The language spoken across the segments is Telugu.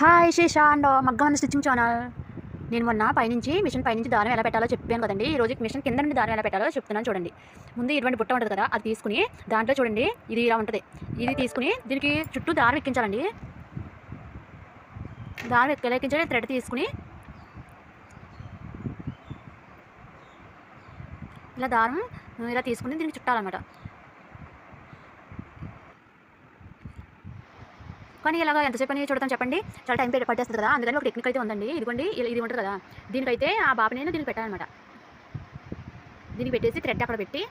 హాయ్ శేషా అండ్ మగ్గం స్టిచ్చింగ్ ఛానల్ నేను మొన్న పైనుంచి మిషన్ పైనుంచి దారం ఎలా పెట్టాలో చెప్పాను కదండి. ఈ రోజు మిషన్ కింద నుండి దారం ఎలా పెట్టాలో చెప్తున్నాను చూడండి. ముందు ఇటువంటి బుట్ట ఉంటుంది కదా అది తీసుకుని దాంట్లో చూడండి ఇది ఇలా ఉంటుంది. ఇది తీసుకుని దీనికి చుట్టూ దారం ఎక్కించాలండి. దారం ఎక్క- ఎక్కించాలి? థ్రెడ్ తీసుకుని ఇలా దారం ఇలా తీసుకుని దీనికి చుట్టాలన్నమాట. కానీ ఇలాగ ఎంతసేపు అని చూడటం చెప్పండి. చాలా టైం పెట్టి పట్టేస్తుంది కదా. అందుకని ఒక టెక్నిక్ అయితే ఉందండి. ఇదిగోండి ఇది ఉంటుంది కదా. దీనికైతే ఆ బాబు నేను దీనికి పెట్టాలన్నమాట దీనికి పెట్టేసి థ్రెడ్ అక్కడ పెట్టి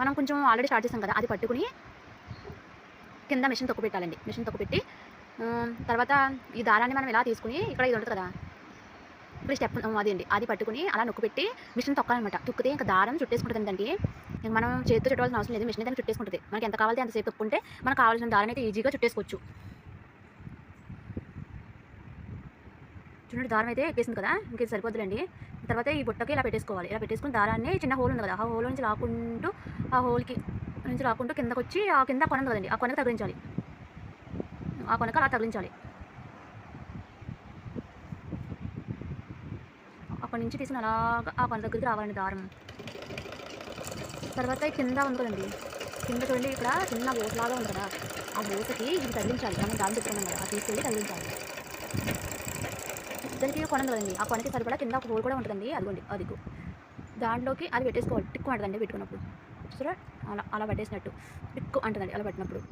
మనం కొంచెం ఆల్రెడీ స్టార్ట్ చేసాం కదా. అది పట్టుకుని కింద మిషన్ తొక్కు పెట్టాలండి. మిషన్ తొక్కు పెట్టి తర్వాత ఈ దారాన్ని మనం ఎలా తీసుకుని ఇక్కడ ఇది ఉంటుంది కదా. ఇప్పుడు స్టెప్ అది అండి అది పట్టుకుని అలా నొక్కు పెట్టి మిషన్ తొక్కాలన్నమాట. తొక్కితే ఇంకా దారం చుట్టేసుకుంటుంది దానికి. మనం చేతితో చుట్టవలసిన అవసరం లేదు. మిషన్ అయితే చుట్టేసుకుంటుంది. మనకి ఎంత కావాలంటే అంతసేపు తప్పుకుంటే మనకు కావాల్సిన దారిని అయితే ఈజీగా చుట్టేసుకోవచ్చు. చూడండి దారం అయితే ఎక్కేసింది కదా? ఇంకేది సరిపోద్దులండి. తర్వాత ఈ బుట్టకి ఇలా పెట్టేసుకోవాలి. ఇలా పెట్టేసుకుని దారాన్ని చిన్న హోల్ ఉంది కదా ఆ హోల్ నుంచి లాక్కుంటూ ఆ హోల్కి నుంచి రాకుండా కిందకు వచ్చి ఆ కింద కొనంది కదండి ఆ కొనకు తగిలించాలి. ఆ కొనక అలా తగిలించాలి. అక్కడి నుంచి తీసుకుని అలాగా ఆ కొన దగ్గరికి రావాలండి దారం. తర్వాత కింద ఉందండి కింద చూడండి ఇక్కడ చిన్న బోసలాగా ఉంది కదా. ఆ బోసకి ఇది తగిలించాలి. మనం దాని పెట్టుకున్నాం కదా అది తీసుకెళ్ళి తగిలించాలి. దానికి కొనం కదండి ఆ కొనకి సరిపడా కింద ఒక హోల్ కూడా ఉంటుందండి. అదిగోండి అదిగో దాంట్లోకి అది పెట్టేసుకోవాలి. టిక్కు అంటుందండి పెట్టుకున్నప్పుడు. చూడ అలా అలా పెట్టేసినట్టు. టిక్కు అంటుందండి అలా పెట్టినప్పుడు.